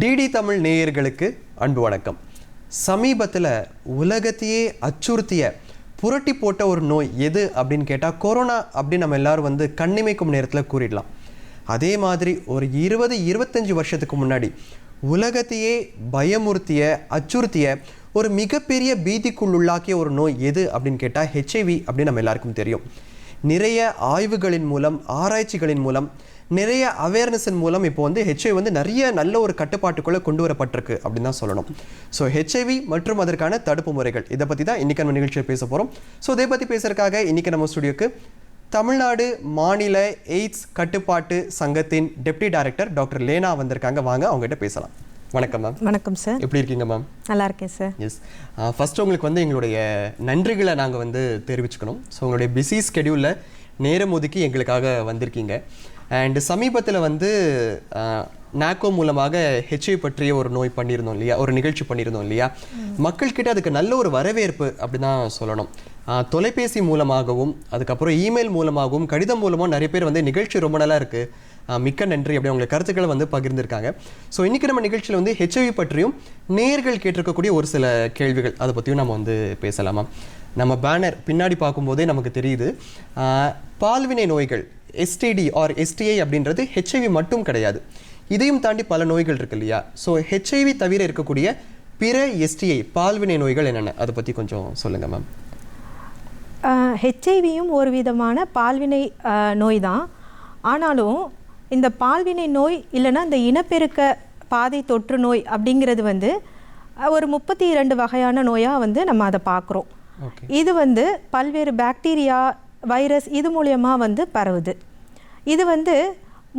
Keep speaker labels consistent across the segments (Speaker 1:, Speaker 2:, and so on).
Speaker 1: DD Tamil நேயர்களுக்கு அன்பு வணக்கம். சமீபத்தில் உலகத்தையே அச்சுறுத்திய புரட்டி போட்ட ஒரு நோய் எது அப்படின்னு கேட்டால் கொரோனா அப்படின்னு நம்ம எல்லாரும் வந்து கண்ணிமைக்கும் நேரத்தில் கூறிடலாம். அதே மாதிரி ஒரு இருபது இருபத்தஞ்சி வருஷத்துக்கு முன்னாடி உலகத்தையே பயமுறுத்திய அச்சுறுத்திய ஒரு மிகப்பெரிய பீதிக்குள்ளாக்கிய ஒரு நோய் எது அப்படின்னு கேட்டால் ஹெச்ஐவி அப்படின்னு நம்ம எல்லாருக்கும் தெரியும். நிறைய ஆய்வுகளின் மூலம் ஆராய்ச்சிகளின் மூலம் நிறைய அவேர்னஸின் மூலம் இப்போ வந்து ஹெச்ஐவி வந்து நிறைய நல்ல ஒரு கட்டுப்பாட்டுக்குள்ளே கொண்டு வரப்பட்டிருக்கு அப்படின்னு தான் சொல்லணும். ஸோ ஹெச்ஐவி மற்றும் அதற்கான தடுப்பு முறைகள் இதை பற்றி தான் இன்றைக்கி நம்ம நிகழ்ச்சியில் பேச போகிறோம் ஸோ இதை பற்றி பேசுறதுக்காக இன்றைக்கி நம்ம ஸ்டுடியோக்கு தமிழ்நாடு மாநில எய்ட்ஸ் கட்டுப்பாட்டு சங்கத்தின் டெப்டி டைரக்டர் டாக்டர் லேனா வந்திருக்காங்க. வாங்க அவங்ககிட்ட பேசலாம். வணக்கம் மேம்
Speaker 2: வணக்கம் சார்
Speaker 1: எப்படி இருக்கீங்க மேம்
Speaker 2: நல்லா இருக்கேன் சார்
Speaker 1: எஸ் ஃபர்ஸ்ட் உங்களுக்கு வந்து எங்களுடைய நன்றிகளை நாங்கள் வந்து தெரிவிச்சுக்கணும். ஸோ உங்களுடைய பிஸி ஸ்கெடியூலில் நேரம் ஒதுக்கி எங்களுக்காக வந்திருக்கீங்க. அண்ட் சமீபத்தில் வந்து நாக்கோ மூலமாக ஹெச்ஐ பற்றிய ஒரு நோய் பண்ணியிருந்தோம் இல்லையா? ஒரு நிகழ்ச்சி பண்ணியிருந்தோம் இல்லையா? மக்கள்கிட்ட அதுக்கு நல்ல ஒரு வரவேற்பு அப்படி தான் சொல்லணும். தொலைபேசி மூலமாகவும் அதுக்கப்புறம் இமெயில் மூலமாகவும் கடிதம் மூலமாக நிறைய பேர் வந்து நிகழ்ச்சி ரொம்ப நல்லா இருக்குது மிக்க நன்றி அப்படி உங்களுடைய கருத்துக்களை வந்து பகிர்ந்திருக்காங்க. ஸோ இன்றைக்கி நம்ம நிகழ்ச்சியில் வந்து ஹெச்ஐவி பற்றியும் நேர்கள் கேட்டிருக்கக்கூடிய ஒரு சில கேள்விகள் அதை பற்றியும் நம்ம வந்து பேசலாமா? நம்ம பேனர் பின்னாடி பார்க்கும்போதே நமக்கு தெரியுது. பால்வினை நோய்கள் எஸ்டிடி ஆர் எஸ்டிஐ அப்படின்றது ஹெச்ஐவி மட்டும் கிடையாது. இதையும் தாண்டி பல நோய்கள் இருக்கு இல்லையா? ஸோ ஹெச்ஐவி தவிர இருக்கக்கூடிய பிற எஸ்டிஐ பால்வினை நோய்கள் என்னென்ன? அதை பற்றி கொஞ்சம் சொல்லுங்கள் மேம்
Speaker 2: ஹெச்ஐவியும் ஒரு விதமான பால்வினை நோய் தான் ஆனாலும் இந்த பால்வினை நோய் இல்லைன்னா இந்த இனப்பெருக்க பாதை தொற்று நோய் அப்படிங்கிறது வந்து ஒரு முப்பத்தி இரண்டு வகையான நோயாக வந்து நம்ம அதை பார்க்குறோம். இது வந்து பல்வேறு பாக்டீரியா வைரஸ் இது மூலயமா வந்து பரவுது. இது வந்து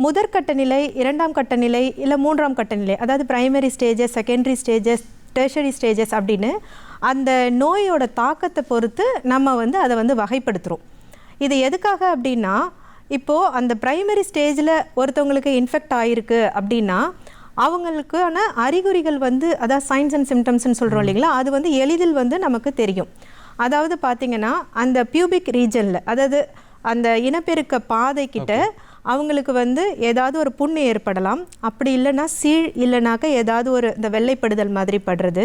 Speaker 2: முதற்கட்ட நிலை இரண்டாம் கட்ட நிலை இல்லை மூன்றாம் கட்ட நிலை அதாவது primary stages secondary stages tertiary stages அப்படின்னு அந்த நோயோட தாக்கத்தை பொறுத்து நம்ம வந்து அதை வந்து வகைப்படுத்துகிறோம் இது எதுக்காக அப்படின்னா இப்போது அந்த பிரைமரி ஸ்டேஜில் ஒருத்தவங்களுக்கு இன்ஃபெக்ட் ஆகிருக்கு அப்படின்னா அவங்களுக்கான அறிகுறிகள் வந்து அதாவது சைன்ஸ் அண்ட் சிம்டம்ஸ்னு சொல்கிறோம் இல்லைங்களா அது வந்து எளிதில் வந்து நமக்கு தெரியும். அதாவது பார்த்தீங்கன்னா அந்த பியூபிக் ரீஜனில் அதாவது அந்த இனப்பெருக்க பாதை கிட்ட அவங்களுக்கு வந்து ஏதாவது ஒரு புண்ணு ஏற்படலாம். அப்படி இல்லைன்னா சீழ் இல்லைனாக்கா ஏதாவது ஒரு இந்த வெள்ளைப்படுதல் மாதிரி படுறது.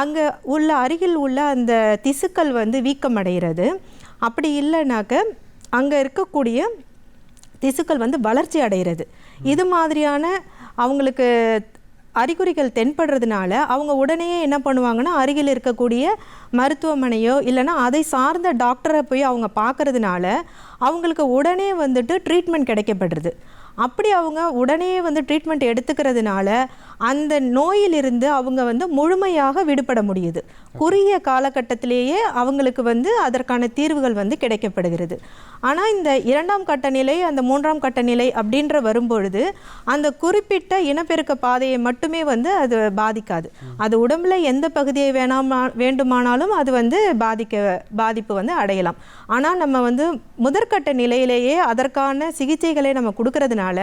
Speaker 2: அங்கே உள்ள அருகில் உள்ள அந்த திசுக்கள் வந்து வீக்கமடைகிறது. அப்படி இல்லைனாக்க அங்கே இருக்கக்கூடிய திசுக்கள் வந்து வளர்ச்சி அடைகிறது. இது மாதிரியான அவங்களுக்கு அறிகுறிகள் தென்படுறதுனால அவங்க உடனே என்ன பண்ணுவாங்கன்னா அருகில் இருக்கக்கூடிய மருத்துவமனையோ இல்லைன்னா அதை சார்ந்த டாக்டரை போய் அவங்க பார்க்கறதுனால அவங்களுக்கு உடனே வந்துட்டு ட்ரீட்மெண்ட் கிடைக்கப்படுறது. அப்படி அவங்க உடனே வந்து ட்ரீட்மெண்ட் எடுத்துக்கிறதுனால அந்த நோயிலிருந்து அவங்க வந்து முழுமையாக விடுபட முடியுது. குறுகிய காலகட்டத்திலேயே அவங்களுக்கு வந்து அதற்கான தீர்வுகள் வந்து கிடைக்கப்படுகிறது. ஆனால் இந்த இரண்டாம் கட்ட நிலை அந்த மூன்றாம் கட்ட நிலை அப்படின்ற வரும்பொழுது அந்த குறிப்பிட்ட இனப்பெருக்க பாதையை மட்டுமே வந்து அது பாதிக்காது. அது உடம்புல எந்த பகுதியை வேணாமா வேண்டுமானாலும் அது வந்து பாதிக்க பாதிப்பு வந்து அடையலாம். ஆனால் நம்ம வந்து முதற்கட்ட நிலையிலேயே அதற்கான சிகிச்சைகளை நம்ம கொடுக்கறதுனால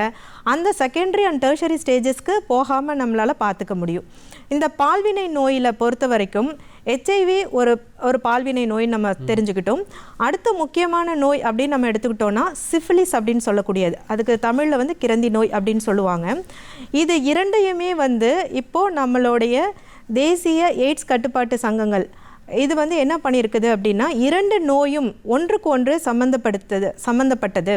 Speaker 2: அந்த செகண்டரி அண்ட் டெர்ஷரி ஸ்டேஜஸ்க்கு போகாமல் நம்மளால் பார்த்துக்க முடியும். இந்த பால்வினை நோயில் பொறுத்த வரைக்கும் ஹெச்ஐவி ஒரு ஒரு பால்வினை நோய் நம்ம தெரிஞ்சுக்கிட்டோம். அடுத்த முக்கியமான நோய் அப்படின்னு நம்ம எடுத்துக்கிட்டோம்னா சிஃபிலிஸ் அப்படின்னு சொல்லக்கூடியது. அதுக்கு தமிழில் வந்து கிரந்தி நோய் அப்படின்னு சொல்லுவாங்க. இது இரண்டையுமே வந்து இப்போது நம்மளுடைய தேசிய எய்ட்ஸ் கட்டுப்பாட்டு சங்கங்கள் இது வந்து என்ன பண்ணியிருக்குது அப்படின்னா இரண்டு நோயும் ஒன்றுக்கு ஒன்று சம்பந்தப்படுத்தது சம்பந்தப்பட்டது.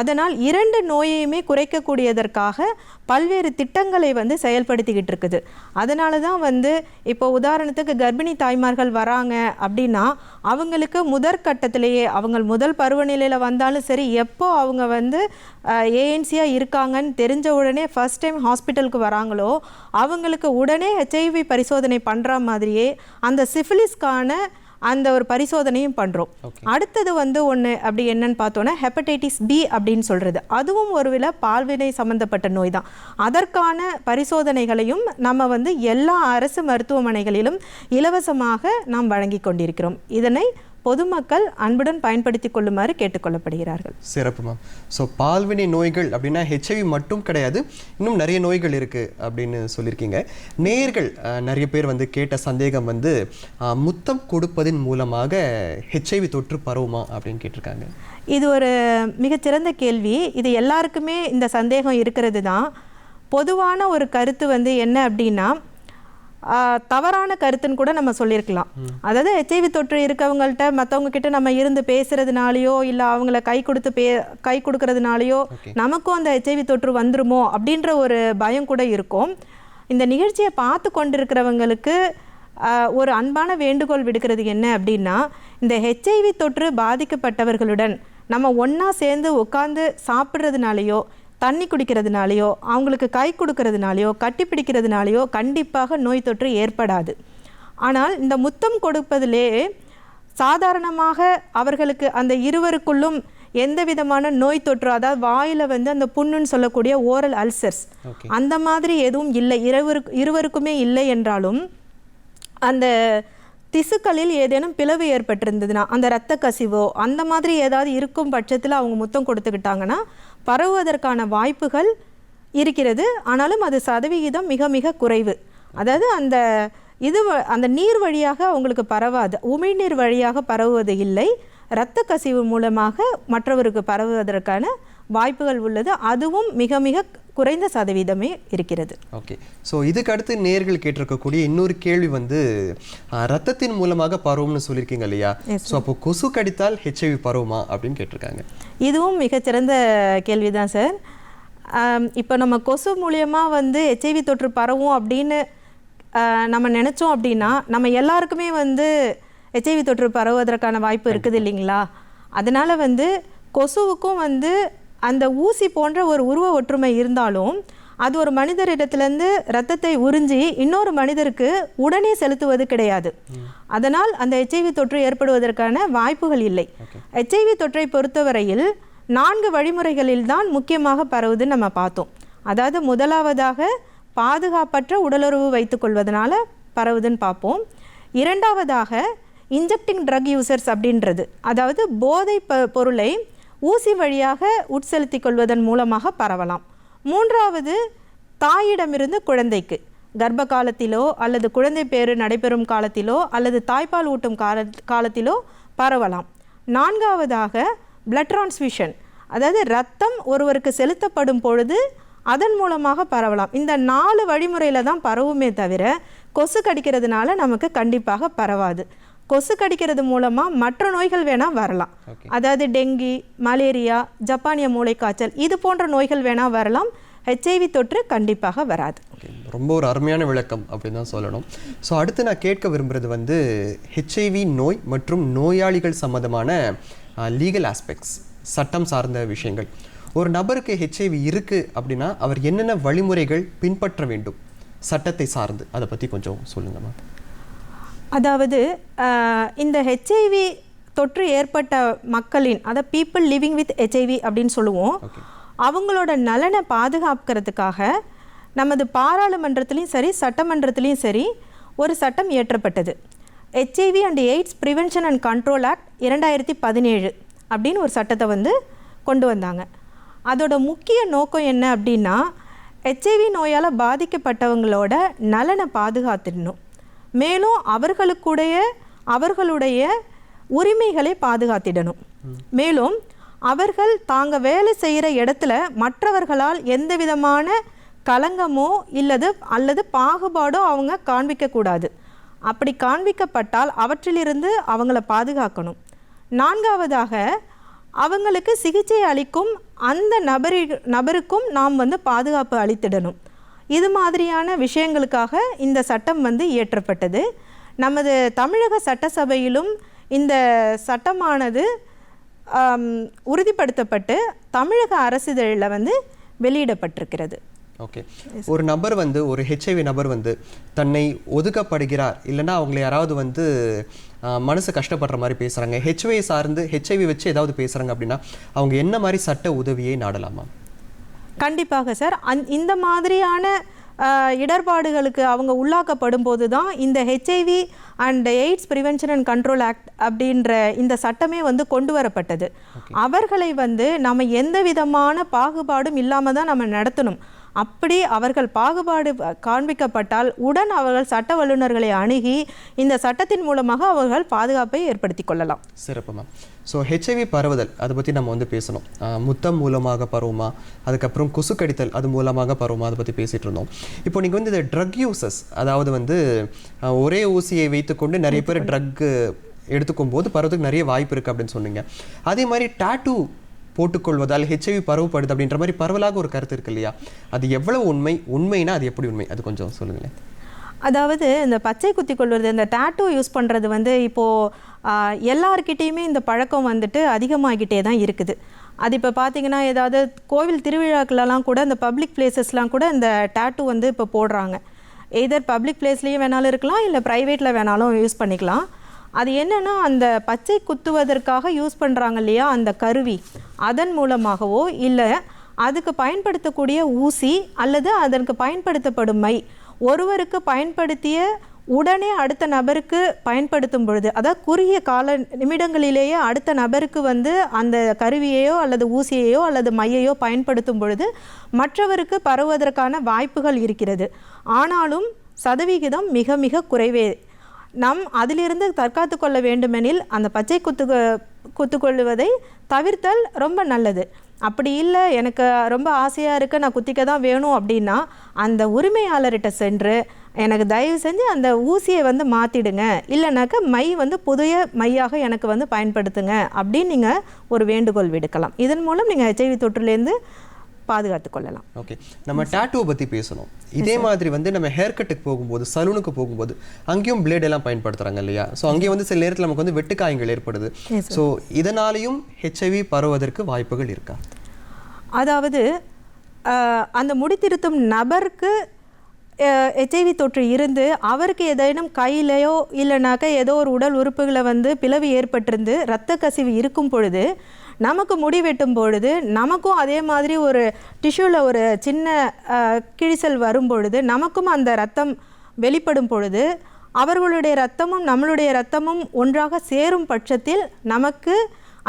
Speaker 2: அதனால் இரண்டு நோயையுமே குறைக்கக்கூடியதற்காக பல்வேறு திட்டங்களை வந்து செயல்படுத்திக்கிட்டு இருக்குது. அதனால தான் வந்து இப்போ உதாரணத்துக்கு கர்ப்பிணி தாய்மார்கள் வராங்க அப்படின்னா அவங்களுக்கு முதற்கட்டத்திலேயே அவங்க முதல் பருவநிலையில் வந்தாலும் சரி எப்போ அவங்க வந்து ஏஎன்சியாக இருக்காங்கன்னு தெரிஞ்ச உடனே ஃபர்ஸ்ட் டைம் ஹாஸ்பிட்டலுக்கு வராங்களோ அவங்களுக்கு உடனே ஹெச்ஐவி பரிசோதனை பண்ணுற மாதிரியே அந்த சிஃபிலிஸ்க்கான அந்த ஒரு பரிசோதனையும் பண்ணுறோம் அடுத்தது வந்து ஒன்று அப்படி என்னன்னு பார்த்தோன்னா ஹெப்படைட்டிஸ் பி அப்படின்னு சொல்கிறது அதுவும் ஒருவேளை பால்வினை சம்பந்தப்பட்ட நோய் தான். அதற்கான பரிசோதனைகளையும் நம்ம வந்து எல்லா அரசு மருத்துவமனைகளிலும் இலவசமாக நாம் வழங்கி கொண்டிருக்கிறோம். இதனை பொதுமக்கள் அன்புடன் பயன்படுத்தி கொள்ளுமாறு கேட்டுக்கொள்ளப்படுகிறார்கள்.
Speaker 1: சிறப்பு மேம் ஸோ பால்வினை நோய்கள் அப்படின்னா ஹெச்ஐவி மட்டும் கிடையாது இன்னும் நிறைய நோய்கள் இருக்குது அப்படின்னு சொல்லியிருக்கீங்க. நேர்கள் நிறைய பேர் வந்து கேட்ட சந்தேகம் வந்து முத்தம் கொடுப்பதின் மூலமாக ஹெச்ஐவி தொற்று பரவுமா அப்படின்னு கேட்டிருக்காங்க.
Speaker 2: இது ஒரு மிகச்சிறந்த கேள்வி. இது எல்லாருக்குமே இந்த சந்தேகம் இருக்கிறது தான். பொதுவான ஒரு கருத்து வந்து என்ன அப்படின்னா தவறான கருத்துன்னு கூட நம்ம சொல்லியிருக்கலாம். அதாவது ஹெச்ஐவி தொற்று இருக்கவங்கள்ட்ட மற்றவங்க கிட்ட நம்ம இருந்து பேசுறதுனாலயோ இல்லை அவங்கள கை கொடுத்து பே கை கொடுக்கறதுனாலயோ நமக்கும் அந்த ஹெச்ஐவி தொற்று வந்துருமோ அப்படின்ற ஒரு பயம் கூட இருக்கும். இந்த நிகழ்ச்சியை பார்த்து கொண்டிருக்கிறவங்களுக்கு ஒரு அன்பான வேண்டுகோள் விடுக்கிறது என்ன அப்படின்னா இந்த ஹெச்ஐவி தொற்று பாதிக்கப்பட்டவர்களுடன் நம்ம ஒன்றா சேர்ந்து உட்காந்து சாப்பிட்றதுனாலையோ தண்ணி குடிக்கிறதுனாலையோ அவங்களுக்கு கை கொடுக்கறதுனாலையோ கட்டி பிடிக்கிறதுனாலையோ கண்டிப்பாக நோய் தொற்று ஏற்படாது ஆனால் இந்த முத்தம் கொடுப்பதிலே சாதாரணமாக அவர்களுக்கு அந்த இருவருக்குள்ளும் எந்த விதமான நோய் தொற்று அதாவது வாயில் வந்து அந்த புண்ணுன்னு சொல்லக்கூடிய ஓரல் அல்சர்ஸ். அந்த மாதிரி எதுவும் இல்லை இருவருக்கு இருவருக்குமே இல்லை என்றாலும் அந்த திசுக்களில் ஏதேனும் பிளவு ஏற்பட்டிருந்ததுன்னா அந்த இரத்த கசிவோ அந்த மாதிரி ஏதாவது இருக்கும் பட்சத்தில் அவங்க முத்தம் கொடுத்துக்கிட்டாங்கன்னா பரவுவதற்கான வாய்ப்புகள் இருக்கிறது. ஆனாலும் அது சதவிகிதம் மிக மிக குறைவு. அதாவது அந்த இது வ- அந்த நீர் வழியாக அவங்களுக்கு பரவாது. உமிழ்நீர் வழியாக பரவுவது இல்லை. இரத்த கசிவு மூலமாக மற்றவருக்கு பரவுவதற்கான வாய்ப்புகள் உள்ளது. அதுவும் மிக மிக குறைந்த சதவீதமே இருக்கிறது.
Speaker 1: ஓகே. ஸோ இதுக்கு அடுத்து நேர்கள் கேட்டிருக்கக்கூடிய இன்னொரு கேள்வி வந்து ரத்தத்தின் மூலமாக பரவும்னு சொல்லியிருக்கீங்க இல்லையா? ஸோ அப்போ கொசு கடித்தால் ஹெச்ஐவி பரவுமா அப்படின்னு கேட்டிருக்காங்க.
Speaker 2: இதுவும் மிகச்சிறந்த கேள்விதான் சார் ஆம், இப்போ நம்ம கொசு மூலியமாக வந்து ஹெச்ஐவி தொற்று பரவும் அப்படின்னு நம்ம நினச்சோம் அப்படின்னா நம்ம எல்லாருக்குமே வந்து ஹெச்ஐவி தொற்று பரவுவதற்கான வாய்ப்பு இருக்குது இல்லைங்களா? அதனால் வந்து கொசுவுக்கும் வந்து அந்த ஊசி போன்ற ஒரு உருவ ஒற்றுமை இருந்தாலும் அது ஒரு மனிதரிடத்திலேருந்து ரத்தத்தை உறிஞ்சி இன்னொரு மனிதருக்கு உடனே செலுத்துவது கிடையாது. அதனால் அந்த ஹெச்ஐவி தொற்று ஏற்படுவதற்கான வாய்ப்புகள் இல்லை. ஹெச்ஐவி தொற்றை பொறுத்தவரையில் நான்கு வழிமுறைகளில் தான் முக்கியமாக பரவுதுன்னு நம்ம பார்த்தோம். அதாவது முதலாவதாக பாதுகாப்பற்ற உடலுறவு வைத்துக்கொள்வதனால பரவுதுன்னு பார்ப்போம். இரண்டாவதாக இன்ஜெக்டிங் ட்ரக் யூசர்ஸ் அப்படின்றது. அதாவது போதை ப பொருளை ஊசி வழியாக உட்செலுத்திக் கொள்வதன் மூலமாக பரவலாம். மூன்றாவது தாயிடமிருந்து குழந்தைக்கு. கர்ப்ப காலத்திலோ அல்லது குழந்தை பேறு நடைபெறும் காலத்திலோ அல்லது தாய்ப்பால் ஊட்டும் கால காலத்திலோ பரவலாம். நான்காவதாக பிளட் டிரான்ஸ்மிஷன் அதாவது ரத்தம் ஒருவருக்கு செலுத்தப்படும் பொழுது அதன் மூலமாக பரவலாம். இந்த நாலு வழிமுறையில் தான் பரவுமே தவிர கொசு கடிக்கிறதுனால நமக்கு கண்டிப்பாக பரவாது. கொசு கடிக்கிறது மூலமாக மற்ற நோய்கள் வேணால் வரலாம். அதாவது டெங்கி மலேரியா ஜப்பானிய மூளைக்காய்ச்சல் இது போன்ற நோய்கள் வேணால் வரலாம். ஹெச்ஐவி தொற்று கண்டிப்பாக வராது.
Speaker 1: ரொம்ப ஒரு அருமையான விளக்கம் அப்படின்னு தான் சொல்லணும். ஸோ அடுத்து நான் கேட்க விரும்புறது வந்து ஹெச்ஐவி நோய் மற்றும் நோயாளிகள் சம்மந்தமான லீகல் ஆஸ்பெக்ட்ஸ் சட்டம் சார்ந்த விஷயங்கள். ஒரு நபருக்கு ஹெச்ஐவி இருக்கு அப்படின்னா அவர் என்னென்ன வழிமுறைகள் பின்பற்ற வேண்டும்? சட்டத்தை சார்ந்து. அதை பற்றி கொஞ்சம் சொல்லுங்கம்மா
Speaker 2: அதாவது இந்த ஹெச்ஐவி தொற்று ஏற்பட்ட மக்களின் அதாவது பீப்புள் லிவிங் வித் ஹெச்ஐவி அப்படின்னு சொல்லுவோம் அவங்களோட நலனை பாதுகாக்கிறதுக்காக நமது பாராளுமன்றத்திலையும் சரி சட்டமன்றத்திலையும் சரி ஒரு சட்டம் இயற்றப்பட்டது. HIV and AIDS prevention and control act இரண்டாயிரத்தி பதினேழு அப்படின்னு ஒரு சட்டத்தை வந்து கொண்டு வந்தாங்க. அதோட முக்கிய நோக்கம் என்ன அப்படின்னா ஹெச்ஐவி நோயால் பாதிக்கப்பட்டவங்களோட நலனை பாதுகாத்துடணும். மேலும் அவர்களுக்குடைய அவர்களுடைய உரிமைகளை பாதுகாத்திடணும். மேலும் அவர்கள் தாங்க வேலை செய்கிற இடத்துல மற்றவர்களால் எந்த விதமான களங்கமோ இல்லது அல்லது பாகுபாடோ அவங்க காண்பிக்கக்கூடாது. அப்படி காண்பிக்கப்பட்டால் அவற்றிலிருந்து அவங்கள பாதுகாக்கணும். நான்காவதாக அவங்களுக்கு சிகிச்சை அளிக்கும் அந்த நபரி நபருக்கும் நாம் வந்து பாதுகாப்பு அளித்திடணும். இது மாதிரியான விஷயங்களுக்காக இந்த சட்டம் வந்து இயற்றப்பட்டது. நமது தமிழக சட்டசபையிலும் இந்த சட்டமானது உறுதிப்படுத்தப்பட்டு தமிழக அரசிதழில் வந்து வெளியிடப்பட்டிருக்கிறது.
Speaker 1: ஓகே. ஒரு நபர் வந்து ஒரு ஹெச்ஐவி நபர் வந்து தன்னை ஒதுக்கப்படுகிறார். இல்லைன்னா அவங்களை யாராவது வந்து மனசு கஷ்டப்படுற மாதிரி பேசுகிறாங்க ஹெச்ஐவி சார்ந்து ஹெச்ஐவி வச்சு ஏதாவது பேசுகிறாங்க அப்படின்னா அவங்க என்ன மாதிரி சட்ட உதவியை நாடலாமா?
Speaker 2: கண்டிப்பாக சார். அந் இந்த மாதிரியான இடர்பாடுகளுக்கு அவங்க உள்ளாக்கப்படும் போது தான் இந்த HIV and AIDS prevention and control act அப்படின்ற இந்த சட்டமே வந்து கொண்டு வரப்பட்டது. அவர்களை வந்து நம்ம எந்த விதமான பாகுபாடும் இல்லாமல் தான் நம்ம நடத்தணும். அப்படி அவர்கள் பாகுபாடு காண்பிக்கப்பட்டால் உடன் அவர்கள் சட்ட வல்லுநர்களை அணுகி இந்த சட்டத்தின் மூலமாக அவர்கள் பாதுகாப்பை ஏற்படுத்திக் கொள்ளலாம்.
Speaker 1: சிறப்பு மேம் ஸோ ஹெச்ஐவி பரவுதல் அதை பற்றி நம்ம வந்து பேசணும். முத்தம் மூலமாக பரவுமா? அதுக்கப்புறம் கொசு கடித்தல் அது மூலமாக பரவுமா? அதை பற்றி பேசிகிட்டு இருந்தோம். இப்போ நீங்கள் வந்து இந்த ட்ரக் யூசஸ் அதாவது வந்து ஒரே ஊசியை வைத்துக்கொண்டு நிறைய பேர் ட்ரக் எடுத்துக்கும் போது பரவதுக்கு நிறைய வாய்ப்பு இருக்குது அப்படின்னு சொன்னீங்க. அதே மாதிரி டாட்டூ போட்டுக்கொள்வதால் ஹெச்ஐவி பரவப்படுது அப்படின்ற மாதிரி பரவலாக ஒரு கருத்து இருக்கு இல்லையா? அது எவ்வளவு உண்மை? உண்மைனா அது எப்படி உண்மை? அது கொஞ்சம் சொல்லுங்களேன்.
Speaker 2: அதாவது இந்த பச்சை குத்தி கொள்வது இந்த டாட்டூ யூஸ் பண்ணுறது வந்து இப்போது எல்லார்கிட்டேயுமே இந்த பழக்கம் வந்துட்டு அதிகமாகிட்டே தான் இருக்குது. அது இப்போ பார்த்தீங்கன்னா ஏதாவது கோவில் திருவிழாக்களெல்லாம் கூட இந்த பப்ளிக் பிளேசஸ்லாம் கூட இந்த டாட்டூ வந்து இப்போ போடுறாங்க. எதர் பப்ளிக் பிளேஸ்லேயும் வேணாலும் இருக்கலாம் இல்லை ப்ரைவேட்டில் வேணாலும் யூஸ் பண்ணிக்கலாம். அது என்னென்னா அந்த பச்சை குத்துவதற்காக யூஸ் பண்ணுறாங்க இல்லையா அந்த கருவி. அதன் மூலமாகவோ இல்லை அதுக்கு பயன்படுத்தக்கூடிய ஊசி அல்லது அதற்கு பயன்படுத்தப்படும் மை. ஒருவருக்கு பயன்படுத்திய உடனே அடுத்த நபருக்கு பயன்படுத்தும் பொழுது அதாவது குறுகிய கால நிமிடங்களிலேயே அடுத்த நபருக்கு வந்து அந்த கருவியையோ அல்லது ஊசியையோ அல்லது மையையோ பயன்படுத்தும் பொழுது மற்றவருக்கு பரவுவதற்கான வாய்ப்புகள் இருக்கிறது. ஆனாலும் சதவிகிதம் மிக மிக குறைவே நம் அதிலிருந்து தற்காத்து கொள்ள வேண்டுமெனில் அந்த பச்சை குத்து குத்துக்கொள்வதை தவிர்த்தல் ரொம்ப நல்லது. அப்படி இல்லை எனக்கு ரொம்ப ஆசையாக இருக்க நான் குத்திக்க தான் வேணும் அப்படின்னா அந்த உரிமையாளர்கிட்ட சென்று எனக்கு தயவு செஞ்சு அந்த ஊசியை வந்து மாற்றிடுங்க இல்லைனாக்கா மை வந்து புதிய மையாக எனக்கு வந்து பயன்படுத்துங்க அப்படின்னு நீங்கள் ஒரு வேண்டுகோள் விடுக்கலாம். இதன் மூலம் நீங்கள் ஹெச்ஐவி தொற்றுலேருந்து பாதுகாத்து கொள்ளலாம்
Speaker 1: ஓகே நம்ம டாட்டூவை பற்றி பேசணும். இதே மாதிரி வந்து நம்ம ஹேர் கட்டுக்கு போகும்போது சலூனுக்கு போகும்போது அங்கேயும் பிளேட் எல்லாம் பயன்படுத்துறாங்க இல்லையா? ஸோ அங்கேயும் வந்து சில நேரத்தில் நமக்கு வந்து வெட்டுக்காயங்கள் ஏற்படுது. ஸோ இதனாலையும் ஹெச்ஐவி பரவுவதற்கு வாய்ப்புகள் இருக்கா?
Speaker 2: அதாவது அந்த முடித்திருத்தும் நபருக்கு ஹெச்ஐவி தொற்று இருந்து அவருக்கு ஏதேனும் கையிலையோ இல்லைனாக்கா ஏதோ ஒரு உடல் உறுப்புகளை வந்து பிளவு ஏற்பட்டிருந்து இரத்த கசிவு இருக்கும் பொழுது நமக்கு முடி வெட்டும் பொழுது நமக்கும் அதே மாதிரி ஒரு டிஷ்யூவில் ஒரு சின்ன கிழிசல் வரும் பொழுது நமக்கும் அந்த ரத்தம் வெளிப்படும் பொழுது அவர்களுடைய ரத்தமும் நம்மளுடைய ரத்தமும் ஒன்றாக சேரும் பட்சத்தில் நமக்கு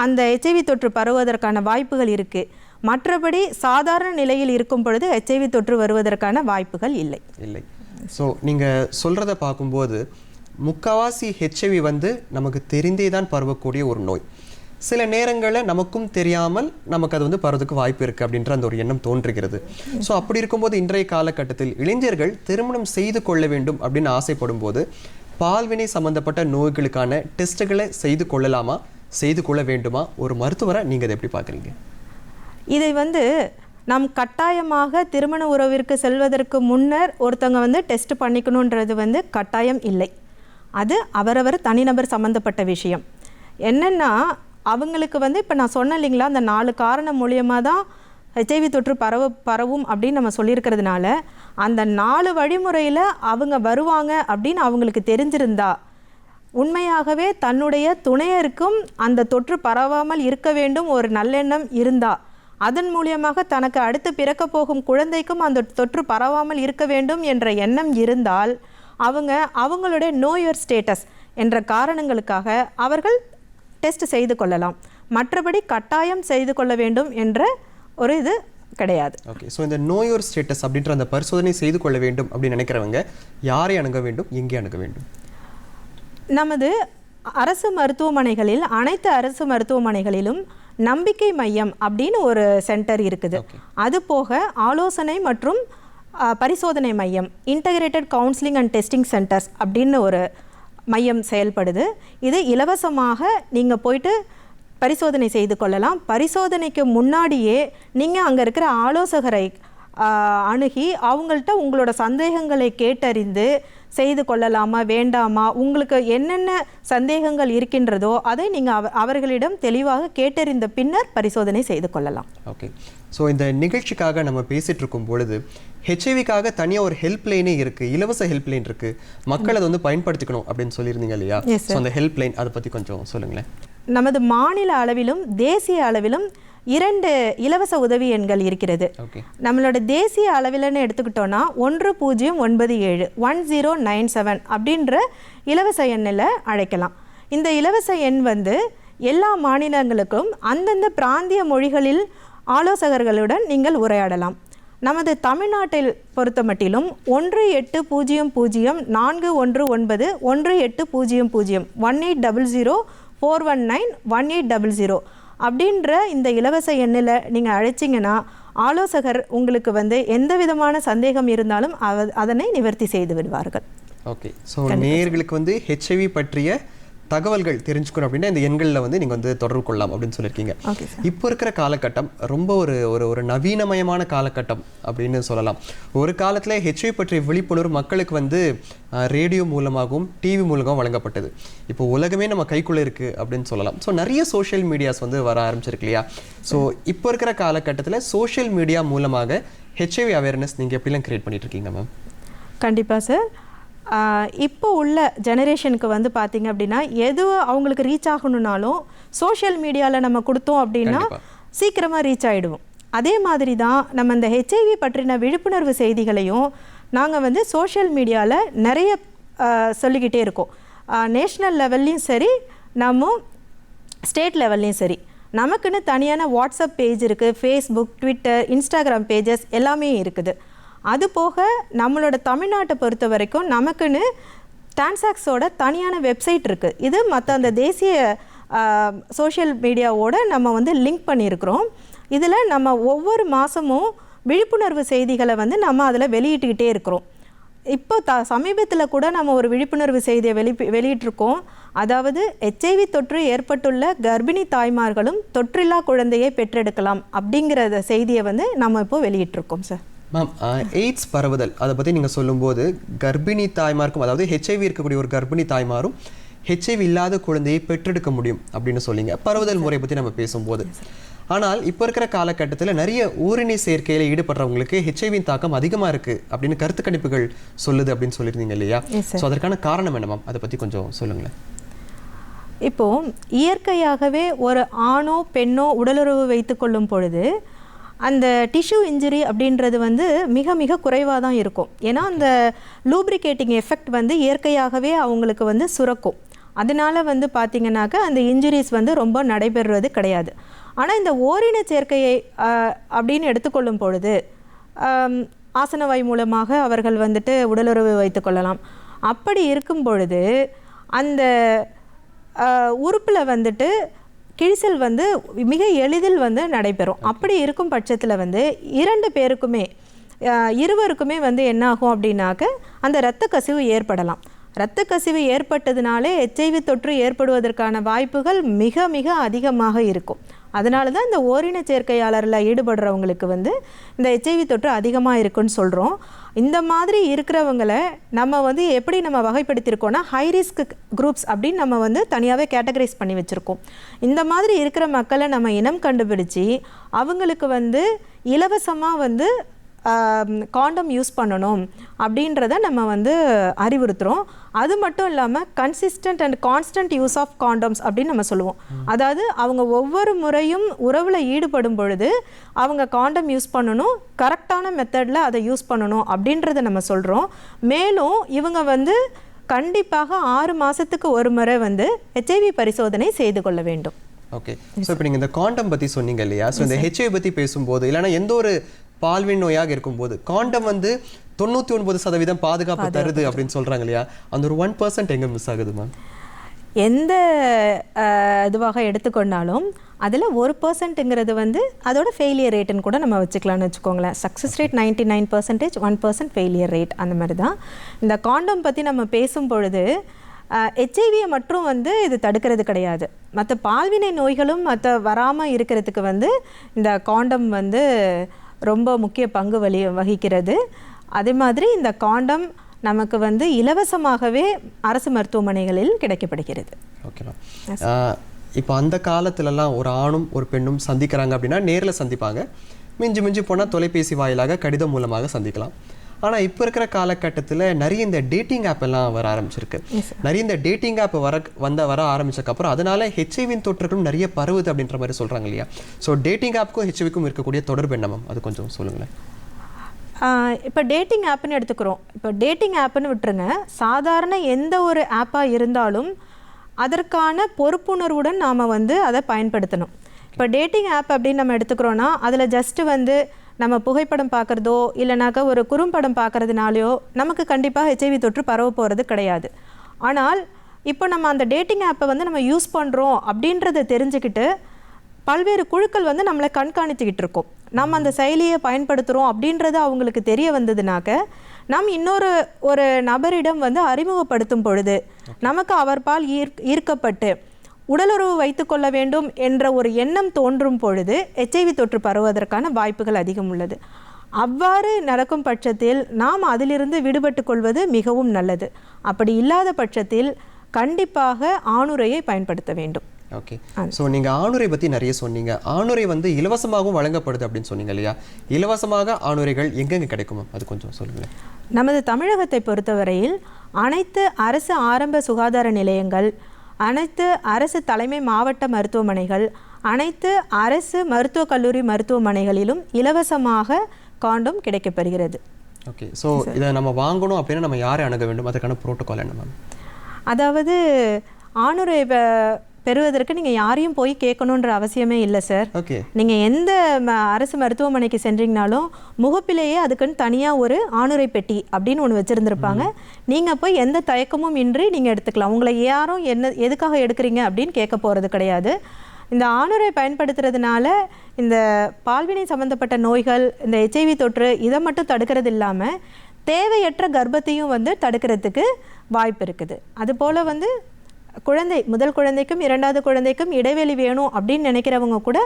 Speaker 2: அந்த ஹெச்ஐவி தொற்று பரவுவதற்கான வாய்ப்புகள் இருக்குது மற்றபடி சாதாரண நிலையில் இருக்கும் பொழுது ஹெச்ஐவி தொற்று வருவதற்கான வாய்ப்புகள் இல்லை.
Speaker 1: இல்லை. ஸோ நீங்கள் சொல்கிறத பார்க்கும்போது முக்காவாசி ஹெச்ஐவி வந்து நமக்கு தெரிந்தே தான் பரவக்கூடிய ஒரு நோய். சில நேரங்களில் நமக்கும் தெரியாமல் நமக்கு அது வந்து பரவதுக்கு வாய்ப்பு இருக்குது அப்படின்ற அந்த ஒரு எண்ணம் தோன்றுகிறது. ஸோ அப்படி இருக்கும்போது இன்றைய காலகட்டத்தில் இளைஞர்கள் திருமணம் செய்து கொள்ள வேண்டும் அப்படின்னு ஆசைப்படும் போது பால்வினை சம்பந்தப்பட்ட நோய்களுக்கான டெஸ்ட்டுகளை செய்து கொள்ளலாமா? செய்து கொள்ள வேண்டுமா? ஒரு மருத்துவரை நீங்கள் அதை எப்படி பார்க்குறீங்க?
Speaker 2: இதை வந்து நாம் கட்டாயமாக திருமண உறவிற்கு செல்வதற்கு முன்னர் ஒருத்தவங்க வந்து டெஸ்ட் பண்ணிக்கணுன்றது வந்து கட்டாயம் இல்லை. அது அவரவர் தனிநபர் சம்மந்தப்பட்ட விஷயம். என்னென்னா அவங்களுக்கு வந்து இப்போ நான் சொன்னேன் இல்லைங்களா அந்த நாலு காரணம் மூலியமாக தான் ஹெச்ஐவி தொற்று பரவ பரவும் அப்படின்னு நம்ம சொல்லியிருக்கிறதுனால அந்த நாலு வழிமுறையில் அவங்க வருவாங்க அப்படின்னு அவங்களுக்கு தெரிஞ்சிருந்தா உண்மையாகவே தன்னுடைய துணையருக்கும் அந்த தொற்று பரவாமல் இருக்க வேண்டும் ஒரு நல்லெண்ணம் இருந்தா அதன் மூலியமாக தனக்கு அடுத்து பிறக்க போகும் குழந்தைக்கும் அந்த தொற்று பரவாமல் இருக்க வேண்டும் என்ற எண்ணம் இருந்தால் அவங்க அவங்களுடைய நோயர் ஸ்டேட்டஸ் என்ற காரணங்களுக்காக அவர்கள் டெஸ்ட் செய்து கொள்ளலாம். மற்றபடி கட்டாயம் செய்து கொள்ள வேண்டும் என்ற ஒரு இது கிடையாது.
Speaker 1: ஓகே ஸோ இந்த நோயோர் ஸ்டேட்டஸ் அப்படின்ற அந்த பரிசோதனை செய்து கொள்ள வேண்டும் அப்படின்னு நினைக்கிறவங்க யாரை அணுக வேண்டும்? எங்கே அணுக வேண்டும்?
Speaker 2: நமது அரசு மருத்துவமனைகளில் அனைத்து அரசு மருத்துவமனைகளிலும் நம்பிக்கை மையம் அப்படின்னு ஒரு சென்டர் இருக்குது. அது போக ஆலோசனை மற்றும் பரிசோதனை மையம் integrated counselling and testing centres அப்படின்னு ஒரு மையம் செயல்படுது. இது இலவசமாக நீங்கள் போயிட்டு பரிசோதனை செய்து கொள்ளலாம். பரிசோதனைக்கு முன்னாடியே நீங்கள் அங்கே இருக்கிற ஆலோசகரை அணுகி அவங்கள்ட்ட உங்களோட சந்தேகங்களை கேட்டறிந்து செய்து கொள்ளலாமா வேண்டாமா உங்களுக்கு என்னென்ன சந்தேகங்கள் இருக்கின்றதோ அதை நீங்கள் அவ அவர்களிடம் தெளிவாக கேட்டறிந்த பின்னர் பரிசோதனை செய்து கொள்ளலாம்.
Speaker 1: ஓகே. ஸோ இந்த நிகழ்ச்சிக்காக நம்ம பேசிட்டு இருக்கும் பொழுது ஹெச்ஐவிக்காக தனியாக ஒரு ஹெல்ப் லைனே இருக்குது இலவச ஹெல்ப் லைன் இருக்குது மக்கள் அதை வந்து பயன்படுத்திக்கணும் அப்படின்னு சொல்லியிருந்தீங்க இல்லையா? ஸோ அந்த ஹெல்ப் லைன் அதை பற்றி கொஞ்சம் சொல்லுங்களேன்.
Speaker 2: நமது மாநில அளவிலும் தேசிய அளவிலும் இரண்டு இலவச உதவி எண்கள் இருக்கிறது. நம்மளோட தேசிய அளவில்னு எடுத்துக்கிட்டோன்னா ஒன்று பூஜ்ஜியம் ஒன்பது ஏழு ஒன் ஜீரோ நைன் செவன் அப்படின்ற இலவச எண்ணில் அழைக்கலாம். இந்த இலவச எண் வந்து எல்லா மாநிலங்களுக்கும் அந்தந்த பிராந்திய மொழிகளில் ஆலோசகர்களுடன் நீங்கள் உரையாடலாம். நமது தமிழ்நாட்டில் பொறுத்தமட்டிலும் ஒன்று எட்டு பூஜ்ஜியம் பூஜ்ஜியம் நான்கு ஒன்று ஒன்பது ஒன்று எட்டு பூஜ்ஜியம் பூஜ்ஜியம் one eight double zero four one nine one eight double zero. அப்படின்ற இந்த இலவச எண்ணில் நீங்கள் அழைச்சிங்கன்னா ஆலோசகர் உங்களுக்கு வந்து எந்த விதமான சந்தேகம் இருந்தாலும் அதனை நிவர்த்தி செய்து விடுவார்கள்.
Speaker 1: ஓகே. ஸோ நேயர்களுக்கு வந்து ஹெச்ஐவி பற்றிய தகவல்கள் தெரிஞ்சுக்கணும் அப்படின்னா இந்த எண்களில் வந்து நீங்கள் வந்து தொடர்பு கொள்ளலாம் அப்படின்னு சொல்லியிருக்கீங்க. இப்போ இருக்கிற காலகட்டம் ரொம்ப ஒரு ஒரு ஒரு நவீனமயமான காலகட்டம் அப்படின்னு சொல்லலாம். ஒரு காலத்தில் ஹெச்ஐவி பற்றிய விழிப்புணர்வு மக்களுக்கு வந்து ரேடியோ மூலமாகவும் டிவி மூலமாகவும் வழங்கப்பட்டது. இப்போ உலகமே நம்ம கைக்குள்ளே இருக்குது அப்படின்னு சொல்லலாம். ஸோ நிறைய சோஷியல் மீடியாஸ் வந்து வர ஆரம்பிச்சிருக்கு இல்லையா? ஸோ இப்போ இருக்கிற காலகட்டத்தில் சோஷியல் மீடியா மூலமாக ஹெச்ஐவி அவேர்னஸ் நீங்கள் எப்படிலாம் கிரியேட் பண்ணிட்டு இருக்கீங்க மேம்
Speaker 2: கண்டிப்பாக சார். இப்போ உள்ள ஜெனரேஷனுக்கு வந்து பார்த்தீங்க அப்படின்னா எது அவங்களுக்கு ரீச் ஆகணும்னாலும் சோஷியல் மீடியாவில் நம்ம கொடுத்தோம் அப்படின்னா. சீக்கிரமாக ரீச் ஆகிடுவோம் அதே மாதிரி தான் நம்ம இந்த ஹெச்ஐவி பற்றின விழிப்புணர்வு செய்திகளையும் நாங்கள் வந்து சோஷியல் மீடியாவில் நிறைய சொல்லிக்கிட்டே இருக்கோம். நேஷ்னல் லெவல்லையும் சரி நம்ம ஸ்டேட் லெவல்லையும் சரி. நமக்குன்னு தனியான வாட்ஸ்அப் பேஜ் இருக்குது ஃபேஸ்புக் ட்விட்டர் இன்ஸ்டாகிராம் பேஜஸ் எல்லாமே இருக்குது. அது போக நம்மளோட தமிழ்நாட்டை பொறுத்த வரைக்கும் நமக்குன்னு டான்சாக்ஸோட தனியான வெப்சைட் இருக்குது இது மற்ற அந்த தேசிய சோஷியல் மீடியாவோடு நம்ம வந்து லிங்க் பண்ணியிருக்கிறோம். இதில் நம்ம ஒவ்வொரு மாதமும் விழிப்புணர்வு செய்திகளை வந்து நம்ம அதில் வெளியிட்டுக்கிட்டே இருக்கிறோம். இப்போ த சமீபத்தில் கூட நம்ம ஒரு விழிப்புணர்வு செய்தியை வெளி வெளியிட்டிருக்கோம். அதாவது எச்ஐவி தொற்று ஏற்பட்டுள்ள கர்ப்பிணி தாய்மார்களும் தொற்றில்லா குழந்தையை பெற்றெடுக்கலாம் அப்படிங்கிற செய்தியை வந்து நம்ம இப்போ வெளியிட்டிருக்கோம் சார்.
Speaker 1: மேம் எய்ட்ஸ் பரவுதல் அதை பற்றி நீங்கள் சொல்லும்போது கர்ப்பிணி தாய்மாருக்கும் அதாவது ஹெச்ஐவி இருக்கக்கூடிய ஒரு கர்ப்பிணி தாய்மாரும் ஹெச்ஐவி இல்லாத குழந்தையை பெற்றெடுக்க முடியும் அப்படின்னு சொல்லிங்க பரவுதல் முறை பற்றி நம்ம பேசும்போது. ஆனால் இப்போ இருக்கிற காலகட்டத்தில் நிறைய ஊரணி சேர்க்கையில் ஈடுபடுறவங்களுக்கு ஹெச்ஐவியின் தாக்கம் அதிகமாக இருக்குது அப்படின்னு கருத்து கணிப்புகள் சொல்லுது அப்படின்னு சொல்லியிருந்தீங்க இல்லையா. ஸோ அதற்கான காரணம் என்ன மேம் அதை பற்றி கொஞ்சம் சொல்லுங்களேன்.
Speaker 2: இப்போ இயற்கையாகவே ஒரு ஆணோ பெண்ணோ உடலுறவு வைத்துக்கொள்ளும் பொழுது அந்த டிஷ்யூ இன்ஜுரி அப்படின்றது வந்து மிக மிக குறைவாக தான் இருக்கும். ஏன்னா அந்த லூப்ரிகேட்டிங் எஃபெக்ட் வந்து இயற்கையாகவே அவங்களுக்கு வந்து சுரக்கும். அதனால வந்து பார்த்திங்கனாக்கா அந்த இன்ஜுரிஸ் வந்து ரொம்ப நடைபெறுவது கிடையாது. ஆனால் இந்த ஓரின சேர்க்கையை அப்படின்னு எடுத்துக்கொள்ளும் பொழுது ஆசனவாய் மூலமாக அவர்கள் வந்துட்டு உடலுறவு வைத்துக்கொள்ளலாம் அப்படி இருக்கும் பொழுது அந்த உறுப்பில் வந்துட்டு கிழிசல் வந்து மிக எளிதில் வந்து நடைபெறும். அப்படி இருக்கும் பட்சத்தில் வந்து இரண்டு பேருக்குமே இருவருக்குமே வந்து என்ன ஆகும் அப்படின்னாக்க அந்த இரத்த கசிவு ஏற்படலாம். இரத்த கசிவு ஏற்பட்டதுனாலே எச்ஐவி தொற்று ஏற்படுவதற்கான வாய்ப்புகள் மிக மிக அதிகமாக இருக்கும். அதனால தான் இந்த ஓரின சேர்க்கையாளரில் ஈடுபடுறவங்களுக்கு வந்து இந்த ஹெச்ஐவி தொற்று அதிகமாக இருக்குன்னு சொல்கிறோம் இந்த மாதிரி இருக்கிறவங்களை நம்ம வந்து எப்படி நம்ம வகைப்படுத்தியிருக்கோம்னா ஹை ரிஸ்க் குரூப்ஸ் அப்படின்னு நம்ம வந்து தனியாகவே கேட்டகரைஸ் பண்ணி வச்சுருக்கோம். இந்த மாதிரி இருக்கிற மக்களை நம்ம இனம் கண்டுபிடிச்சி அவங்களுக்கு வந்து இலவசமாக வந்து காண்டம் யூஸ் பண்ணணும் அப்படின்றத நம்ம வந்து அறிவுறுத்துகிறோம் அது மட்டும் இல்லாமல் consistent and constant use of condoms அப்படின்னு நம்ம சொல்லுவோம். அதாவது அவங்க ஒவ்வொரு முறையும் உறவில் ஈடுபடும் பொழுது அவங்க காண்டம் யூஸ் பண்ணணும் கரெக்டான மெத்தடில் அதை யூஸ் பண்ணணும் அப்படின்றத நம்ம சொல்கிறோம் மேலும் இவங்க வந்து கண்டிப்பாக ஆறு மாதத்துக்கு ஒரு முறை வந்து ஹெச்ஐவி பரிசோதனை செய்து கொள்ள வேண்டும்.
Speaker 1: ஓகே. ஸோ இப்போ நீங்கள் இந்த காண்டம் பற்றி சொன்னீங்க இல்லையா? ஸோ இந்த ஹெச்ஐவி பற்றி பேசும்போது இல்லைன்னா எந்த ஒரு பால்வின் நோயாக இருக்கும்போது காண்டம் வந்து தொண்ணூற்றி ஒன்பது சதவீதம் பாதுகாப்பு தருது அப்படின்னு சொல்கிறாங்க இல்லையா? அந்த ஒரு ஒன் பர்சன்ட் எங்கே மிஸ் ஆகுது மேம்
Speaker 2: எந்த இதுவாக எடுத்துக்கொண்டாலும் அதில் ஒரு பர்சன்ட்டுங்கிறது வந்து அதோட ஃபெயிலியர் ரேட்டுன்னு கூட நம்ம வச்சுக்கலாம்னு வச்சுக்கோங்களேன். Success rate ninety nine percentage one percent failure rate அந்த மாதிரி தான். இந்த காண்டம் பற்றி நம்ம பேசும் பொழுது ஹெச்ஐவியை மட்டும் வந்து இது தடுக்கிறது கிடையாது. மற்ற பால்வினை நோய்களும் மற்ற வராமல் இருக்கிறதுக்கு வந்து இந்த காண்டம் வந்து ரொம்ப முக்கிய பங்கு வலி வகிக்கிறது. அதே மாதிரி இந்த காண்டம் நமக்கு வந்து இலவசமாகவே அரசு மருத்துவமனைகளில் கிடைக்கப்படுகிறது.
Speaker 1: Okay ma'am. இப்போ அந்த காலத்துலலாம் ஒரு ஆணும் ஒரு பெண்ணும் சந்திக்கிறாங்க அப்படின்னா நேரில் சந்திப்பாங்க. மிஞ்சி மிஞ்சி போனால் தொலைபேசி வாயிலாக கடிதம் மூலமாக சந்திக்கலாம். ஆனால் இப்போ இருக்கிற காலகட்டத்தில் நிறைய இந்த டேட்டிங் ஆப் எல்லாம் வர ஆரம்பிச்சிருக்கு. நிறைய இந்த டேட்டிங் ஆப் வர வந்த வர ஆரம்பிச்சக்கப்புறம் அதனால ஹெச்ஐவின் தொற்றுகளும் நிறைய பரவுது அப்படின்ற மாதிரி சொல்கிறாங்க இல்லையா? ஸோ டேட்டிங் ஆப்புக்கும் ஹெச்ஐவிக்கும் இருக்கக்கூடிய தொடர்பு என்ன மேம் அது கொஞ்சம் சொல்லுங்களேன்.
Speaker 2: இப்போ டேட்டிங் ஆப்னு எடுத்துக்கிறோம். இப்போ டேட்டிங் ஆப்னு விட்டுருங்க. சாதாரண எந்த ஒரு ஆப்பாக இருந்தாலும் அதற்கான பொறுப்புணர்வுடன் நாம் வந்து அதை பயன்படுத்தணும். இப்போ டேட்டிங் ஆப் அப்படின்னு நம்ம எடுத்துக்கிறோன்னா அதில் ஜஸ்ட்டு வந்து நம்ம புகைப்படம் பார்க்குறதோ இல்லைனாக்கா ஒரு குறும்படம் பார்க்கறதுனாலையோ நமக்கு கண்டிப்பாக ஹெச்ஐவி தொற்று பரவ போகிறது கிடையாது. ஆனால் இப்போ நம்ம அந்த டேட்டிங் ஆப்பை வந்து நம்ம யூஸ் பண்ணுறோம் அப்படின்றத தெரிஞ்சுக்கிட்டு பல்வேறு குழுக்கள் வந்து நம்மளை கண்காணித்துக்கிட்டு இருக்கோம். நம்ம அந்த செயலியை பயன்படுத்துகிறோம் அப்படின்றது அவங்களுக்கு தெரிய வந்ததுனாக்க நாம் இன்னொரு ஒரு நபரிடம் வந்து அறிமுகப்படுத்தும் பொழுது நமக்கு அவர் பால் ஈர் ஈர்க்கப்பட்டு உடலுறவு வைத்துக்கொள்ள வேண்டும் என்ற ஒரு எண்ணம் தோன்றும் பொழுது எச்ஐவி தொற்று பரவுவதற்கான வாய்ப்புகள் அதிகம் உள்ளது. அவ்வாறு நடக்கும் பட்சத்தில் நாம் அதிலிருந்து விடுபட்டு கொள்வது மிகவும் நல்லது. அப்படி இல்லாத பட்சத்தில் கண்டிப்பாக ஆணுரையை பயன்படுத்த வேண்டும்.
Speaker 1: ஓகே ஸோ நீங்கள் ஆணுரை பற்றி நிறைய சொன்னீங்க. ஆணுரை வந்து இலவசமாகவும் வழங்கப்படுது அப்படின்னு சொன்னீங்க இல்லையா? இலவசமாக ஆணுரைகள் எங்கெங்கே கிடைக்குமா அது கொஞ்சம் சொல்லுங்களேன்.
Speaker 2: நமது தமிழகத்தை பொறுத்தவரையில் அனைத்து அரசு ஆரம்ப சுகாதார நிலையங்கள் அனைத்து அரசு தலைமை மாவட்ட மருத்துவமனைகள் அனைத்து அரசு மருத்துவக் கல்லூரி மருத்துவமனைகளிலும் இலவசமாக காண்டம் கிடைக்கப்பெறுகிறது.
Speaker 1: ஓகே ஸோ இதை நம்ம வாங்கணும் அப்படின்னா நம்ம யாரை அணுக வேண்டும்? அதற்கான புரோட்டோகால் என்ன மேம்?
Speaker 2: அதாவது ஆணுரை பெறுவதற்கு நீங்கள் யாரையும் போய் கேட்கணுன்ற அவசியமே இல்லை சார்.
Speaker 1: ஓகே.
Speaker 2: நீங்கள் எந்த அரசு மருத்துவமனைக்கு சென்றீங்கனாலும் முகப்பிலேயே அதுக்குன்னு தனியாக ஒரு ஆணுரை பெட்டி அப்படின்னு ஒன்று வச்சுருந்துருப்பாங்க. நீங்கள் போய் எந்த தயக்கமும் இன்றி நீங்கள் எடுத்துக்கலாம். உங்களை யாரும் என்ன எதுக்காக எடுக்கிறீங்க அப்படின்னு கேட்க போகிறது கிடையாது. இந்த ஆணுரை பயன்படுத்துறதுனால இந்த பால்வினை சம்மந்தப்பட்ட நோய்கள் இந்த ஹெச்ஐவி தொற்று இதை மட்டும் தடுக்கிறது இல்லாமல் தேவையற்ற கர்ப்பத்தையும் வந்து தடுக்கிறதுக்கு வாய்ப்பு இருக்குது. அதுபோல் வந்து குழந்தை முதல் குழந்தைக்கும் இரண்டாவது குழந்தைக்கும் இடைவெளி வேணும் அப்படின்னு நினைக்கிறவங்க கூட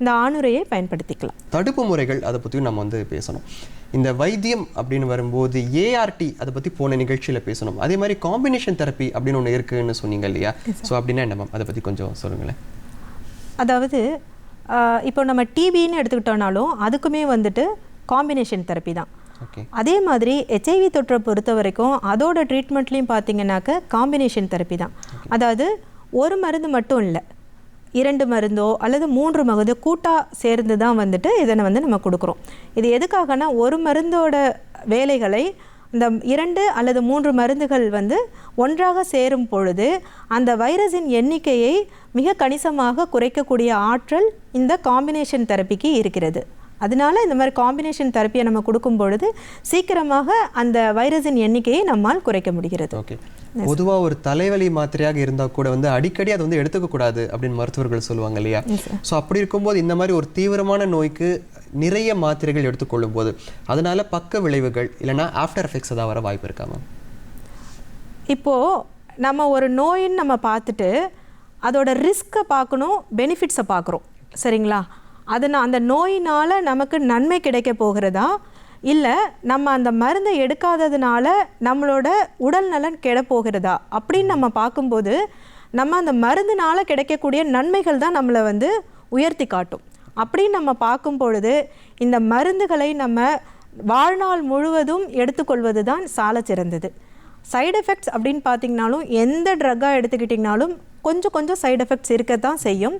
Speaker 2: இந்த ஆணுரையை பயன்படுத்திக்கலாம்.
Speaker 1: தடுப்பு முறைகள் அதை பற்றியும் நம்ம வந்து பேசணும். இந்த வைத்தியம் அப்படின்னு வரும்போது ஏஆர்டி அதை பற்றி போன நிகழ்ச்சியில் பேசணும். அதே மாதிரி காம்பினேஷன் தெரப்பி அப்படின்னு ஒன்று இருக்குன்னு சொன்னீங்க இல்லையா? ஸோ அப்படின்னா என்ன மேம் அதை பற்றி கொஞ்சம் சொல்லுங்களேன்.
Speaker 2: அதாவது இப்போ நம்ம டிபின்னு எடுத்துக்கிட்டோம்னாலும் அதுக்குமே வந்துட்டு காம்பினேஷன் தெரப்பி தான். அதே மாதிரி ஹெச்ஐவி தொற்றை பொறுத்த வரைக்கும் அதோட ட்ரீட்மெண்ட்லேயும் பார்த்தீங்கன்னாக்க காம்பினேஷன் தெரப்பி தான். அதாவது ஒரு மருந்து மட்டும் இல்லை இரண்டு மருந்தோ அல்லது மூன்று மருந்து கூட்டாக சேர்ந்து தான் வந்துட்டு இதனை வந்து நம்ம கொடுக்குறோம். இது எதுக்காகனா ஒரு மருந்தோட வேலைகளை இந்த இரண்டு அல்லது மூன்று மருந்துகள் வந்து ஒன்றாக சேரும் பொழுது அந்த வைரஸின் எண்ணிக்கையை மிக கணிசமாக குறைக்கக்கூடிய ஆற்றல் இந்த காம்பினேஷன் தெரப்பிக்கு இருக்கிறது. அதனால இந்த மாதிரி காம்பினேஷன் தெரப்பியை நம்ம கொடுக்கும் பொழுது சீக்கிரமாக அந்த வைரஸின் எண்ணிக்கையை நம்மால் குறைக்க முடிகிறது.
Speaker 1: ஓகே பொதுவாக ஒரு தலைவலி மாத்திரையாக இருந்தால் கூட வந்து அடிக்கடி அதை வந்து எடுத்துக்க கூடாது அப்படின்னு மருத்துவர்கள் சொல்லுவாங்க இல்லையா? ஸோ அப்படி இருக்கும்போது இந்த மாதிரி ஒரு தீவிரமான நோய்க்கு நிறைய மாத்திரைகள் எடுத்துக்கொள்ளும் போது அதனால பக்க விளைவுகள் இல்லைன்னா ஆஃப்டர் எஃபெக்ட்ஸ் ஏதாவது வர வாய்ப்பு இருக்கா மேம்
Speaker 2: இப்போது நம்ம ஒரு நோயின்னு நம்ம பார்த்துட்டு அதோட ரிஸ்க்கை பார்க்கணும் பெனிஃபிட்ஸை பார்க்குறோம். சரிங்களா? அதனால் அந்த நோயினால் நமக்கு நன்மை கிடைக்க போகிறதா? இல்லை நம்ம அந்த மருந்தை எடுக்காததுனால நம்மளோட உடல் நலன் கெடப்போகிறதா அப்படின்னு நம்ம பார்க்கும்போது நம்ம அந்த மருந்துனால கிடைக்கக்கூடிய நன்மைகள் தான் நம்மளை வந்து உயர்த்தி காட்டும். அப்படின்னு நம்ம பார்க்கும் பொழுது இந்த மருந்துகளை நம்ம வாழ்நாள் முழுவதும் எடுத்துக்கொள்வது தான் சால சிறந்தது. சைடு எஃபெக்ட்ஸ் அப்படின்னு பார்த்தீங்கனாலும் எந்த ட்ரக்காக எடுத்துக்கிட்டிங்கனாலும் கொஞ்சம் கொஞ்சம் சைடு எஃபெக்ட்ஸ் இருக்கத்தான் செய்யும்.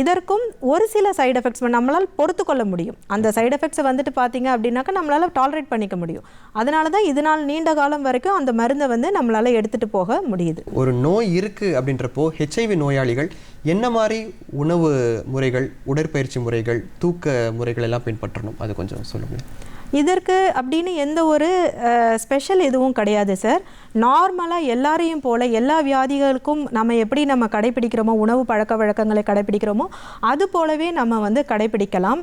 Speaker 2: இதற்கும் ஒரு சில சைடு எஃபெக்ட்ஸ் நம்மளால் பொறுத்து கொள்ள முடியும். அந்த சைடு எஃபெக்ட்ஸை வந்துட்டு பார்த்தீங்க அப்படின்னாக்கா நம்மளால் டாலரேட் பண்ணிக்க முடியும். அதனால தான் இதனால் நீண்ட காலம் வரைக்கும் அந்த மருந்தை வந்து நம்மளால் எடுத்துகிட்டு போக முடியுது.
Speaker 1: ஒரு நோய் இருக்குது அப்படின்றப்போ ஹெச்ஐவி நோயாளிகள் என்ன மாதிரி உணவு முறைகள் உடற்பயிற்சி முறைகள் தூக்க முறைகள் எல்லாம் பின்பற்றணும்? அது கொஞ்சம் சொல்லுங்கள்
Speaker 2: இதற்கு அப்படின்னு எந்த ஒரு ஸ்பெஷல் எதுவும் கிடையாது சார் நார்மலாக எல்லாரையும் போல் எல்லா வியாதிகளுக்கும் நம்ம எப்படி நம்ம கடைப்பிடிக்கிறோமோ உணவு பழக்க வழக்கங்களை கடைப்பிடிக்கிறோமோ அது போலவே நம்ம வந்து கடைப்பிடிக்கலாம்.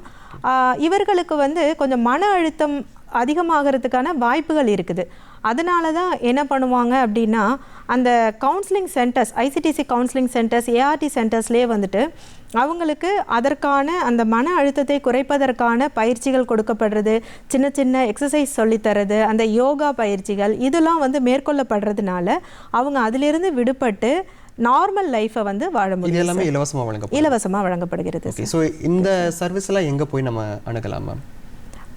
Speaker 2: இவர்களுக்கு வந்து கொஞ்சம் மன அழுத்தம் அதிகமாகிறதுக்கான வாய்ப்புகள் இருக்குது. அதனால தான் என்ன பண்ணுவாங்க அப்படின்னா அந்த counselling centres ICTC counselling centres ART சென்டர்ஸ்லேயே வந்துட்டு அவங்களுக்கு அதற்கான அந்த மன அழுத்தத்தை குறைப்பதற்கான பயிற்சிகள் கொடுக்கப்படுறது சின்ன சின்ன எக்ஸசைஸ் சொல்லித்தரது அந்த யோகா பயிற்சிகள் இதெல்லாம் வந்து மேற்கொள்ளப்படுறதுனால அவங்க அதிலிருந்து விடுபட்டு நார்மல் லைஃப்பை வந்து வாழ முடியும்
Speaker 1: எல்லாமே இலவசமா வழங்கப்படும்
Speaker 2: இலவசமாக வழங்கப்படுகிறது
Speaker 1: ஸோ இந்த சர்வீஸ் எல்லாம் எங்க போய் நம்ம அணுகலாம் மேம்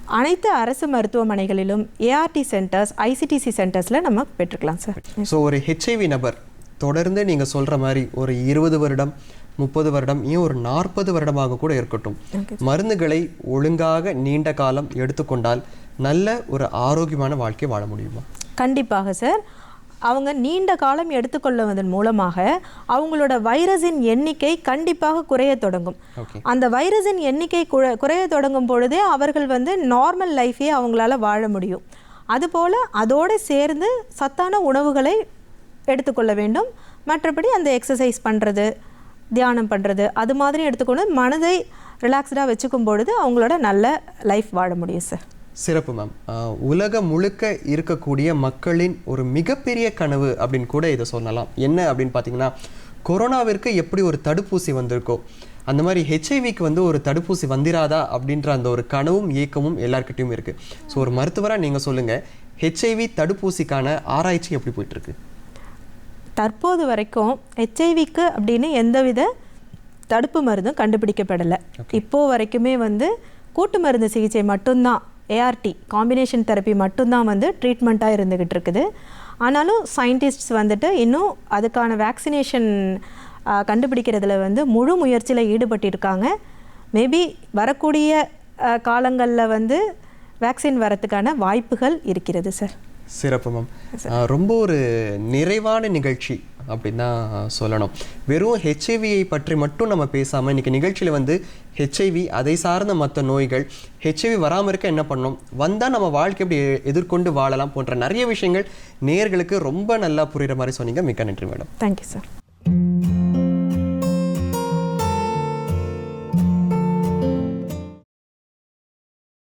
Speaker 2: அனைத்து அரசு மருத்துவமனைகளிலும் ஏஆர்டி சென்டர்ஸ் ஐசிடிசி சென்டர்ஸில் நம்ம பெற்றுக்கலாம் சார்
Speaker 1: ஸோ ஒரு ஹெச்ஐவி நபர் தொடர்ந்து நீங்கள் சொல்கிற மாதிரி ஒரு இருபது வருடம் முப்பது வருடம் ஏன் ஒரு நாற்பது வருடமாக கூட இருக்கட்டும். மருந்துகளை ஒழுங்காக நீண்ட காலம் எடுத்துக்கொண்டால் நல்ல ஒரு ஆரோக்கியமான வாழ்க்கை வாழ முடியுமா?
Speaker 2: கண்டிப்பாக சார் அவங்க நீண்ட காலம் எடுத்துக்கொள்வதன் மூலமாக அவங்களோட வைரஸின் எண்ணிக்கை கண்டிப்பாக குறைய தொடங்கும். அந்த வைரஸின் எண்ணிக்கை குற- குறைய தொடங்கும் பொழுதே அவர்கள் வந்து நார்மல் லைஃபே அவங்களால வாழ முடியும். அதுபோல் அதோடு சேர்ந்து சத்தான உணவுகளை எடுத்துக்கொள்ள வேண்டும். மற்றபடி அந்த எக்ஸசைஸ் பண்ணுறது தியானம் பண்ணுறது அது மாதிரி எடுத்துக்கொண்டு மனதை ரிலாக்ஸ்டாக வச்சுக்கும் பொழுது அவங்களோட நல்ல லைஃப் வாழ முடியும் சார்.
Speaker 1: சிறப்பு மேம் உலகம் முழுக்க இருக்கக்கூடிய மக்களின் ஒரு மிகப்பெரிய கனவு அப்படின்னு கூட இதை சொல்லலாம். என்ன அப்படின்னு பார்த்தீங்கன்னா கொரோனாவிற்கு எப்படி ஒரு தடுப்பூசி வந்திருக்கோ அந்த மாதிரி ஹெச்ஐவிக்கு வந்து ஒரு தடுப்பூசி வந்திராதா அப்படின்ற அந்த ஒரு கனவும் ஏக்கமும் எல்லார்கிட்டயும் இருக்குது ஸோ ஒரு மருத்துவராக நீங்கள் சொல்லுங்கள் ஹெச்ஐவி தடுப்பூசிக்கான ஆராய்ச்சி எப்படி போயிட்டு இருக்கு
Speaker 2: தற்போது வரைக்கும் ஹெச்ஐவிக்கு அப்படின்னு எந்தவித தடுப்பு மருந்தும் கண்டுபிடிக்கப்படலை. இப்போ வரைக்குமே வந்து கூட்டு மருந்து சிகிச்சை மட்டும்தான் ஏஆர்டி காம்பினேஷன் தெரப்பி மட்டும்தான் வந்து ட்ரீட்மெண்ட்டாக இருந்துக்கிட்டு இருக்குது ஆனாலும் சயின்டிஸ்ட்ஸ் வந்துட்டு இன்னும் அதுக்கான வேக்சினேஷன் கண்டுபிடிக்கிறதுல வந்து முழு முயற்சியில் ஈடுபட்டிருக்காங்க. மேபி வரக்கூடிய காலங்களில் வந்து வேக்சின் வரத்துக்கான வாய்ப்புகள் இருக்கிறது சார்
Speaker 1: சிறப்பு மேம் ரொம்ப ஒரு நிறைவான நிகழ்ச்சி. அப்படின்னு தான் சொல்லணும். வெறும் ஹெச்ஐவியை பற்றி மட்டும் நம்ம பேசாமல் இன்றைக்கி நிகழ்ச்சியில் வந்து ஹெச்ஐவி அதை சார்ந்த மற்ற நோய்கள் ஹெச்ஐவி வராமல் இருக்க என்ன பண்ணணும்? வந்தால் நம்ம வாழ்க்கை எப்படி எதிர்கொண்டு வாழலாம் போன்ற நிறைய விஷயங்கள் நேர்களுக்கு ரொம்ப நல்லா புரிகிற மாதிரி சொன்னீங்க. மிக்க நன்றி மேடம்.
Speaker 2: Thank you sir